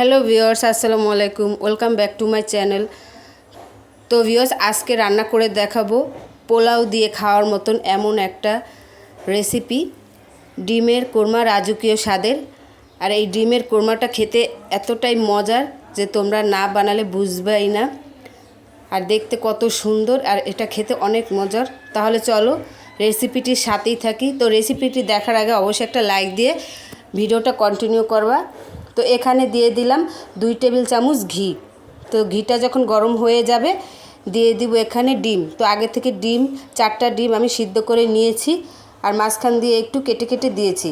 Hello viewers আসসালামু আলাইকুম। Welcome back to my channel তো ভিওর্স আজকে রান্না করে দেখাবো পোলাও দিয়ে খাওয়ার মতন এমন একটা রেসিপি ডিমের কোরমা রাজকীয় স্বাদের। আর এই ডিমের কোরমাটা খেতে এতটাই মজার যে তোমরা না বানালে বুঝবেই না। আর দেখতে কত সুন্দর, আর এটা খেতে অনেক মজার। তাহলে চলো রেসিপিটির সাথেই থাকি। তো রেসিপিটি দেখার আগে অবশ্যই একটা লাইক দিয়ে ভিডিওটা কন্টিনিউ করবা। তো এখানে দিয়ে দিলাম দুই টেবিল চামচ ঘি। তো ঘিটা যখন গরম হয়ে যাবে, দিয়ে দিব এখানে ডিম। তো আগে থেকে ডিম, চারটা ডিম আমি সিদ্ধ করে নিয়েছি আর মাঝখান দিয়ে একটু কেটে কেটে দিয়েছি।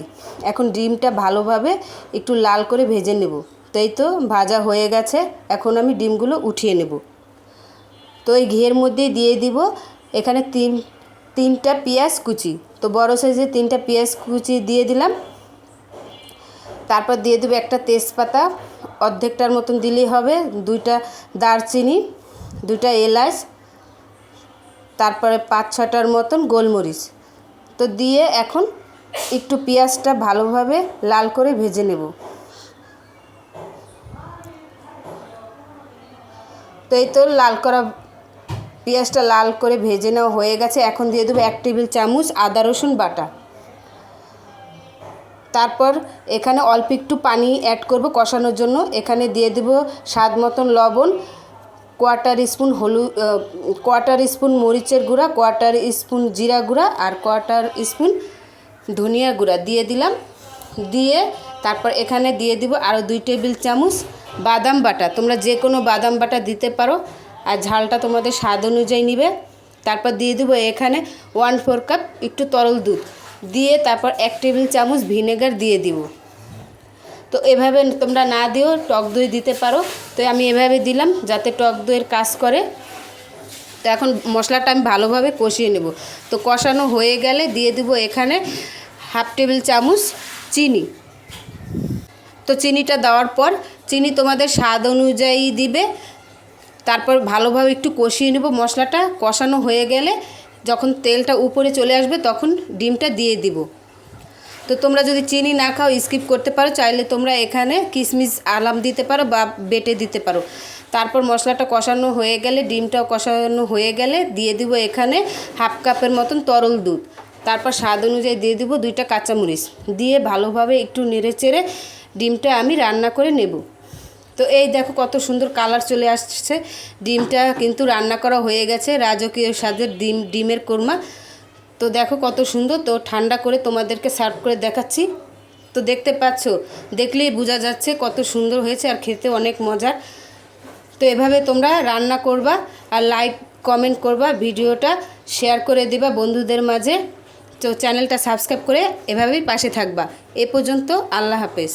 এখন ডিমটা ভালোভাবে একটু লাল করে ভেজে নেব। তো এই তো ভাজা হয়ে গেছে, এখন আমি ডিমগুলো উঠিয়ে নেব। তো এই ঘিয়ের মধ্যে দিয়ে দিব এখানে তিন, তিনটা পেঁয়াজ কুচি। তো বড় সাইজের তিনটা পেঁয়াজ কুচি দিয়ে দিলাম। তারপর দিয়ে দেবো একটা তেজপাতা, অর্ধেকটার মতন দিলেই হবে, দুইটা দারচিনি, দুইটা এলাচ, তারপরে পাঁচ ছটার মতন গোলমরিচ। তো দিয়ে এখন একটু পেঁয়াজটা ভালোভাবে লাল করে ভেজে নেব। তো এই তো লাল করা পেঁয়াজটা লাল করে ভেজে নেওয়া হয়ে গেছে। এখন দিয়ে দেবো এক টেবিল চামচ আদা রসুন বাটা। তারপর এখানে অল্প একটু পানি অ্যাড করব কষানোর জন্য। এখানে দিয়ে দেব স্বাদ মতন লবণ কোয়ার্টার স্পুন হলুদ কোয়ার্টার স্পুন মরিচের গুঁড়া কোয়ার্টার স্পুন জিরা গুঁড়া আর কোয়ার্টার স্পুন ধনিয়া গুঁড়া দিয়ে দিলাম। দিয়ে তারপর এখানে দিয়ে দিব আরও দুই টেবিল চামচ বাদাম বাটা। তোমরা যে কোনো বাদাম বাটা দিতে পারো আর ঝালটা তোমাদের স্বাদ অনুযায়ী নিবে। তারপর দিয়ে দেবো এখানে ওয়ান ফোর কাপ একটু তরল দুধ। দিয়ে তারপর এক টেবিল চামচ ভিনেগার দিয়ে দিব। তো এভাবে তোমরা না দিও টক দই দিতে পারো। তো আমি এভাবে দিলাম যাতে টক দইয়ের কাজ করে। তো এখন মশলাটা আমি ভালোভাবে কষিয়ে নেব। তো কষানো হয়ে গেলে দিয়ে দেবো এখানে হাফ টেবিল চামচ চিনি। তো চিনিটা দেওয়ার পর চিনি তোমাদের স্বাদ অনুযায়ী দিবে। তারপর ভালোভাবে একটু কষিয়ে নেব মশলাটা। কষানো হয়ে গেলে যখন তেলটা উপরে চলে আসবে তখন ডিমটা দিয়ে দিব। তো তোমরা যদি চিনি না খাও স্কিপ করতে পারো, চাইলে তোমরা এখানে কিশমিশ আলাম দিতে পারো বা বেটে দিতে পারো। তারপর মশলাটা কষানো হয়ে গেলে, ডিমটাও কষানো হয়ে গেলে দিয়ে দিব এখানে হাফ কাপের মতন তরল দুধ। তারপর স্বাদ অনুযায়ী দিয়ে দিব দুইটা কাঁচামরিচ। দিয়ে ভালোভাবে একটু নেড়ে চেড়ে ডিমটা আমি রান্না করে নেব। তো এই দেখো কত সুন্দর কালার চলে আসছে। ডিমটা কিন্তু রান্না করা হয়ে গেছে, রাজকীয় স্বাদের ডিম, ডিমের কোরমা। তো দেখো কত সুন্দর, তো ঠান্ডা করে তোমাদেরকে সার্ভ করে দেখাচ্ছি। তো দেখতে পাচ্ছ, দেখলেই বোঝা যাচ্ছে কত সুন্দর হয়েছে আর খেতে অনেক মজার। তো এভাবে তোমরা রান্না করবা আর লাইক, কমেন্ট করবা, ভিডিওটা শেয়ার করে দিবা বন্ধুদের মাঝে। তো চ্যানেলটা সাবস্ক্রাইব করে এভাবেই পাশে থাকবা। এ পর্যন্ত আল্লাহ হাফেজ।